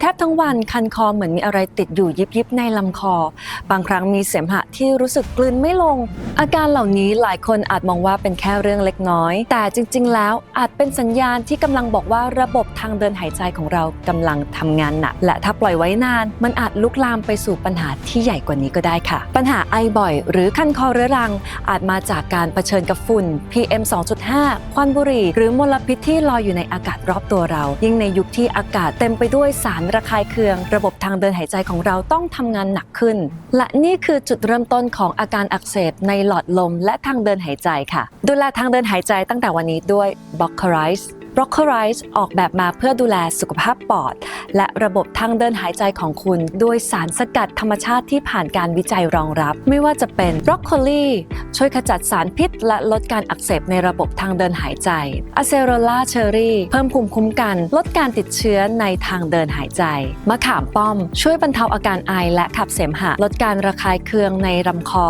แทบทั้งวันคันคอเหมือนมีอะไรติดอยู่ยิบยิบในลำคอ บางครั้งมีเสมหะที่รู้สึกกลืนไม่ลง อาการเหล่านี้หลายคนอาจมองว่าเป็นแค่เรื่องเล็กน้อย แต่จริง ๆ แล้วอาจเป็นสัญญาณที่กำลังบอกว่าระบบทางเดินหายใจของเรากำลังทำงานหนักและถ้าปล่อยไว้นาน มันอาจลุกลามไปสู่ปัญหาที่ใหญ่กว่านี้ก็ได้ค่ะ ปัญหาไอบ่อย หรือคันคอเรื้อรัง อาจมาจากการเผชิญกับฝุ่น PM 2.5 ควันบุหรี่ หรือมลพิษที่ลอยอยู่ในอากาศรอบตัวเรา ยิ่งในยุคที่อากาศเต็มไปด้วยสารระคายเคือง ระบบทางเดินหายใจของเราต้องทำงานหนักขึ้น และนี่คือจุดเริ่มต้นของอาการอักเสบในหลอดลมและทางเดินหายใจค่ะ ดูแลทางเดินหายใจตั้งแต่วันนี้ด้วย b o c k r i z e b r o c k e r i s e ออกแบบมาเพื่อดูแลสุขภาพปอด และระบบทางเดินหายใจของคุณด้วยสารสกัดธรรมชาติที่ผ่านการวิจัยรองรับ ไม่ว่าจะเป็นบรอกโคลีช่วยขจัดสารพิษ และลดการอักเสบในระบบทางเดินหายใจอะเซโรล่าเชอรี่เพิ่มภูมิคุ้มกัน ลดการติดเชื้อในทางเดินหายใจมะขามป้อม ช่วยบรรเทาอาการไอและขับเสมหะ ลดการระคายเคืองในลำคอ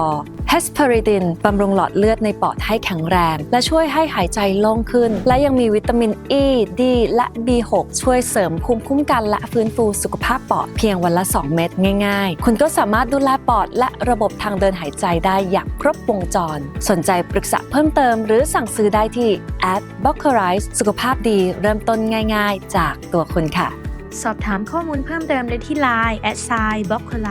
เฮสเพอริดินบำรุงหลอดเลือดในปอดให้แข็งแรง และช่วยให้หายใจโล่งขึ้น และยังมีวิตามินอ e, ีดีและ B6 ช่วยเสริมภูมิคุ้มกันและฟื้นฟูสุขภาพปอดเพียงวันละ 2 เม็ดง่าย ๆ คุณก็สามารถดูแลปอดและระบบทางเดินหายใจได้อย่างครบวงจร สนใจปรึกษาเพิ่มเติมหรือสั่งซื้อได้ที่ at b o c k e r i s e สุขภาพดีเริ่มต้นง่าย ๆ จากตัวคุณค่ะ สอบถามข้อมูลเพิ่มเติมได้ที่ Line แอดไซน์บล็อกโคไล